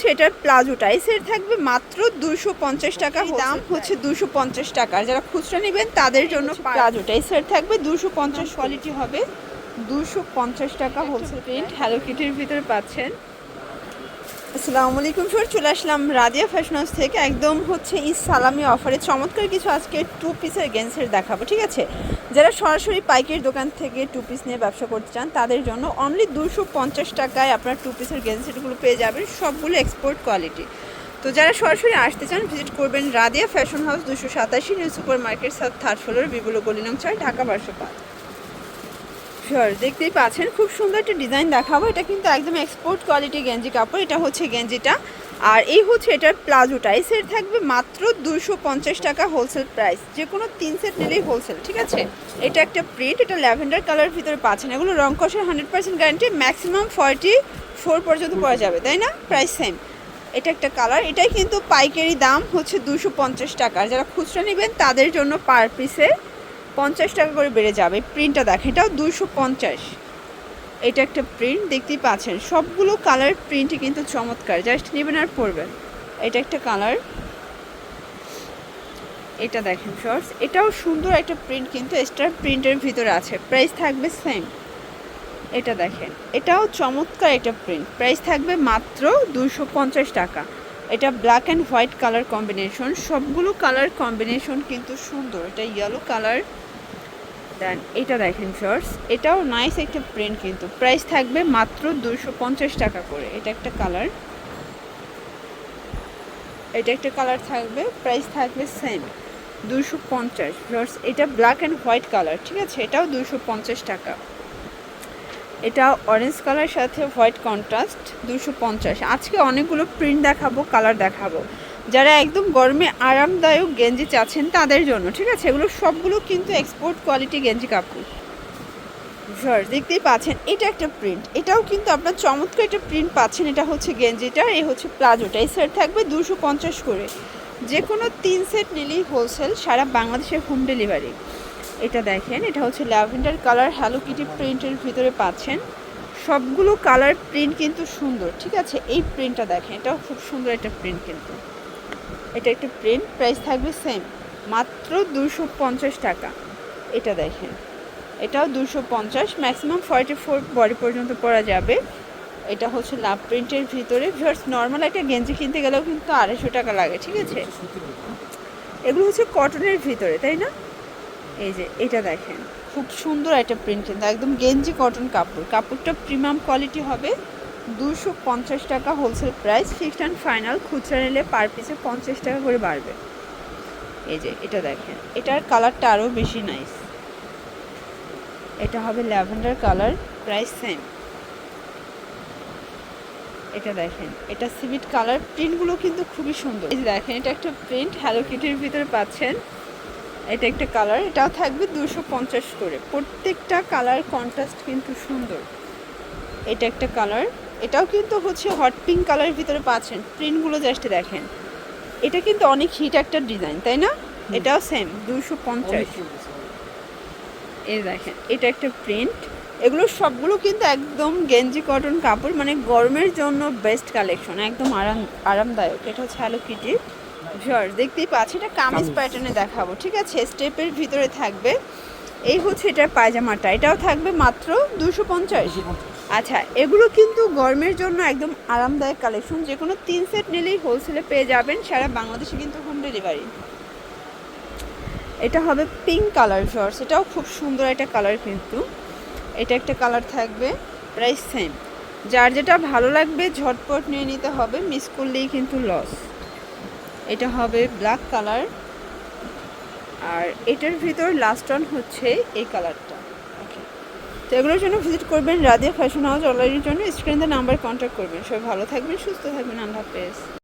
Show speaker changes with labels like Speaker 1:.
Speaker 1: হচ্ছে এটার প্লাজোটা এই সেট থাকবে মাত্র দুশো পঞ্চাশ টাকা দাম হচ্ছে। দুশো পঞ্চাশ টাকা যারা খুচরা নেবেন তাদের জন্য প্লাজোটা এই সেট থাকবে দুশো পঞ্চাশ কোয়ালিটি হবে। দুশো পঞ্চাশ টাকা হোলসেল প্রিন্ট হ্যালো কিটির ভিতরে পাচ্ছেন। আসসালামু আলাইকুম স্যার চলে আসলাম রাদিয়া ফ্যাশন হাউস থেকে। একদম হচ্ছে ঈদ সালামি অফারে। চমৎকার কিছু আজকে টু পিসের গেন্সের দেখাবো, ঠিক আছে? যারা সরাসরি পাইকের দোকান থেকে টু পিস নিয়ে ব্যবসা করতে চান, তাদের জন্য অনলি দুশো পঞ্চাশ টাকায় আপনার টু পিসের গেন্সেটগুলো পেয়ে যাবেন, সবগুলো এক্সপোর্ট কোয়ালিটি তো যারা সরাসরি আসতে চান ভিজিট করবেন রাদিয়া ফ্যাশন হাউস দুশো সাতাশি নিউ সুপার মার্কেট সাত থার্ড ফ্লোর বিপুল গলিনং চার ঢাকা বারোশো পাঁচ শিওর দেখতেই পাচ্ছেন, খুব সুন্দর একটা ডিজাইন দেখাবো। এটা কিন্তু একদম এক্সপোর্ট কোয়ালিটি গেঞ্জি কাপড়, এটা হচ্ছে গেঞ্জিটা। আর এই হচ্ছে এটার প্লাজোটা এই সেট থাকবে মাত্র দুশো পঞ্চাশ টাকা হোলসেল প্রাইস যে কোনো তিন সেট নিলেই হোলসেল ঠিক আছে? এটা একটা প্রিন্ট এটা ল্যাভেন্ডার কালার ভিতরে পাচ্ছেন। এগুলো রং কষের hundred percent guarantee maximum forty four পর্যন্ত পরা যাবে, তাই না? প্রাইস সেম এটা একটা কালার এটাই কিন্তু পাইকারি দাম হচ্ছে দুশো পঞ্চাশ টাকা। যারা খুচরা নেবেন, তাদের জন্য পার পিসে পঞ্চাশ টাকা করে বেড়ে যাবে। প্রিন্টটা দেখেন এটাও দুশো পঞ্চাশ। এটা একটা প্রিন্ট দেখতেই পাচ্ছেন। সবগুলো কালার প্রিন্টই কিন্তু চমৎকার। জাস্ট নেবেন আর পরবেন। এটা একটা কালার এটা দেখেন শর্টস এটাও সুন্দর একটা প্রিন্ট কিন্তু স্টার প্রিন্টের ভিতরে আছে। প্রাইস থাকবে সেম এটা দেখেন। এটাও চমৎকার একটা প্রিন্ট প্রাইস থাকবে মাত্র দুশো টাকা। এটা black and white colour combination সবগুলো কালার কম্বিনেশন কিন্তু সুন্দর। এটা ইয়েলো কালার দেন এটা দেখেন শর্টস এটাও নাইস একটা প্রিন্ট কিন্তু। প্রাইস থাকবে মাত্র দুশো পঞ্চাশ টাকা করে। এটা একটা কালার এটা একটা কালার থাকবে। প্রাইস থাকবে সেম দুশো পঞ্চাশ। এটা ব্ল্যাক অ্যান্ড হোয়াইট কালার ঠিক আছে? এটাও দুশো পঞ্চাশ টাকা। এটা অরেঞ্জ কালার সাথে হোয়াইট কন্ট্রাস্ট দুশো পঞ্চাশ। আজকে অনেকগুলো প্রিন্ট দেখাবো কালার দেখাবো। যারা একদম গরমে আরামদায়ক গেঞ্জি চাচ্ছেন তাদের জন্য, ঠিক আছে? এগুলো সবগুলো কিন্তু এক্সপোর্ট কোয়ালিটি গেঞ্জি কাপড়। সর দেখতেই পাচ্ছেন, এটা একটা প্রিন্ট এটাও কিন্তু আপনার চমৎকার একটা প্রিন্ট পাচ্ছেন, এটা হচ্ছে গেঞ্জিটা এই হচ্ছে প্লাজোটা। এই সেট থাকবে দুশো পঞ্চাশ করে। যে কোনো তিন সেট নিলেই হোলসেল সারা বাংলাদেশের হোম ডেলিভারি এটা দেখেন, এটা হচ্ছে ল্যাভেন্ডার কালার হ্যালো কিটি প্রিন্টের ভিতরে পাচ্ছেন। সবগুলো কালার প্রিন্ট কিন্তু সুন্দর, ঠিক আছে? এই প্রিন্টটা দেখেন, এটাও খুব সুন্দর একটা প্রিন্ট কিন্তু। এটা একটা প্রিন্ট প্রাইস থাকবে সেম মাত্র দুশো টাকা। এটা দেখেন, এটাও দুশো পঞ্চাশ ম্যাক্সিমাম ফর্টি ফোর বডি পর্যন্ত পরা যাবে। এটা হচ্ছে লাভ প্রিন্টের ভিতরে। ভিউয়ার্স নর্মাল একটা গেঞ্জি কিনতে গেলেও কিন্তু আড়াইশো টাকা লাগে, ঠিক আছে? এগুলো হচ্ছে কটনের ভিতরে, তাই না? এই যে, এটা দেখেন। খুব সুন্দর একটা প্রিন্ট কিন্তু, একদম গেঞ্জি কটন কাপড়। কাপড়টা প্রিমিয়াম কোয়ালিটি হবে, দুশো পঞ্চাশ টাকা wholesale price fixed and final খুচরা নিলে পার পিসে পঞ্চাশ টাকা করে বাড়বে। এই যে, এটা দেখেন, এটার কালারটা আরও বেশি নাইস এটা হবে ল্যাভেন্ডার কালার প্রাইস সেম এটা দেখেন, এটা সিভিট কালার প্রিন্টগুলো কিন্তু খুবই সুন্দর। এই যে দেখেন, এটা একটা প্রিন্ট হ্যালো কিটির ভিতরে পাচ্ছেন। এটা একটা কালার এটাও থাকবে দুশো পঞ্চাশ করে। প্রত্যেকটা কালার কন্ট্রাস্ট কিন্তু সুন্দর। এটা একটা কালার এটাও কিন্তু হচ্ছে হট পিঙ্ক কালারের ভিতরে পাচ্ছেন। প্রিন্টগুলো জাস্ট দেখেন। এটা কিন্তু অনেক হিট একটা ডিজাইন তাই না? এটাও সেম দুশো পঞ্চাশ। এই দেখেন এটা একটা প্রিন্ট এগুলো সবগুলো কিন্তু একদম গেঞ্জি কটন কাপড় মানে গরমের জন্য বেস্ট কালেকশন একদম আরাম আরামদায়ক। এটা হচ্ছে হ্যালো কিটি ভিউয়ার দেখতেই পাচ্ছি এটা কামিজ প্যাটার্নে দেখাবো ঠিক আছে? স্টেপের ভিতরে থাকবে। এই হচ্ছে এটার পায়জামাটা এটাও থাকবে মাত্র দুশো পঞ্চাশ। আচ্ছা এগুলো কিন্তু গরমের জন্য একদম আরামদায়ক কালেকশন যে কোনো তিন সেট নিলেই হোলসেলে পেয়ে যাবেন সারা বাংলাদেশে কিন্তু হোম ডেলিভারি এটা হবে পিঙ্ক কালার শর্টস এটাও খুব সুন্দর একটা কালার কিন্তু। এটা একটা কালার থাকবে প্রাইস সেম যার যেটা ভালো লাগবে ঝটপট নিয়ে নিতে হবে মিস করলেই কিন্তু লস এটা হবে ব্ল্যাক কালার আর এটার ভিতর লাস্ট অন হচ্ছে এই কালারটা ওকে তো এগুলোর জন্য ভিজিট করবেন রাদিয়া ফ্যাশন হাউস অনলাইনের জন্য। স্ক্রিনে নাম্বার কন্ট্যাক্ট করবেন। সবাই ভালো থাকবেন, সুস্থ থাকবেন। আল্লাহ হাফেজ।